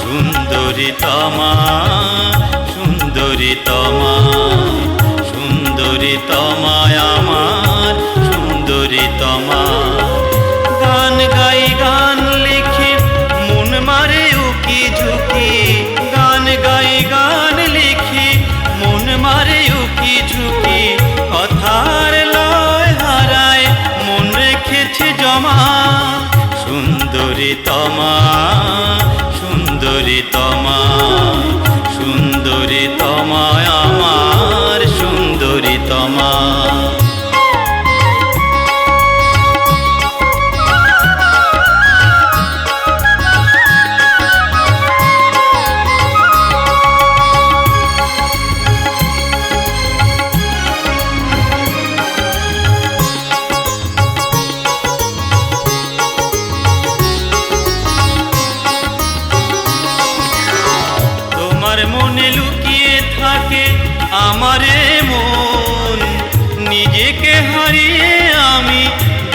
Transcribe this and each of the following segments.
সুন্দরী তমা সুন্দরী তমা, সুন্দরী তমায় আমার, সুন্দরী তমা। গান গাই, গান লিখি, মন মারে উকি ঝুঁকি। গান গাই, গান লিখি, মন মারে উকি ঝুঁকি। কথার তমা সুন্দরী তমা সুন্দরী তমায় আমার সুন্দরী তমা আমি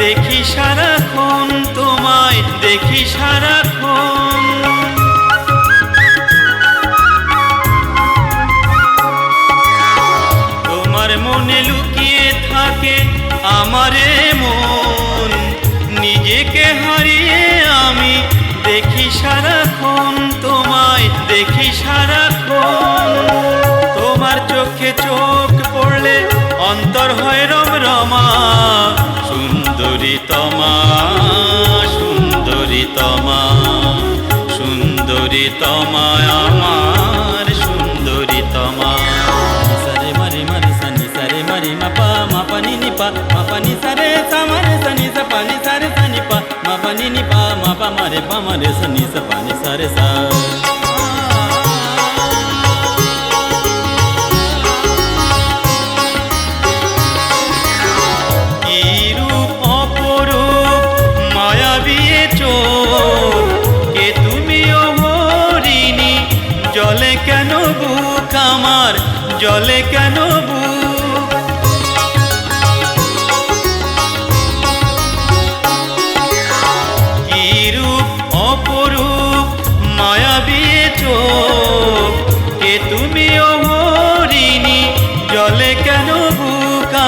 দেখি সারাক্ষণ, তোমায় দেখি সারাক্ষণ। তোমার মনে লুকিয়ে থাকে আমারে মন, নিজেকে হারিয়ে আমি দেখি সারাক্ষণ, তোমায় দেখি সারাক্ষণ। তমা সুন্দরী তমা সুন্দরী তমা আমার সুন্দরী তমা সারে মারি মারি সানি সারে মারি মাপা মাপানি নিপা মাপানি সারে সামারে সানি সাপানি সারে সানিপা মাপানি নিপা মাপা মারে পামারে সানি সাপানি সারে সা।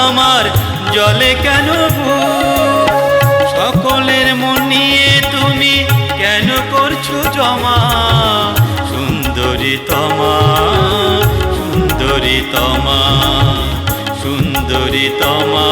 আমার জলে কেন সকলের মন নিয়ে তুমি কেন করছ জমা? সুন্দরী তমা সুন্দরী তমা সুন্দরী তমা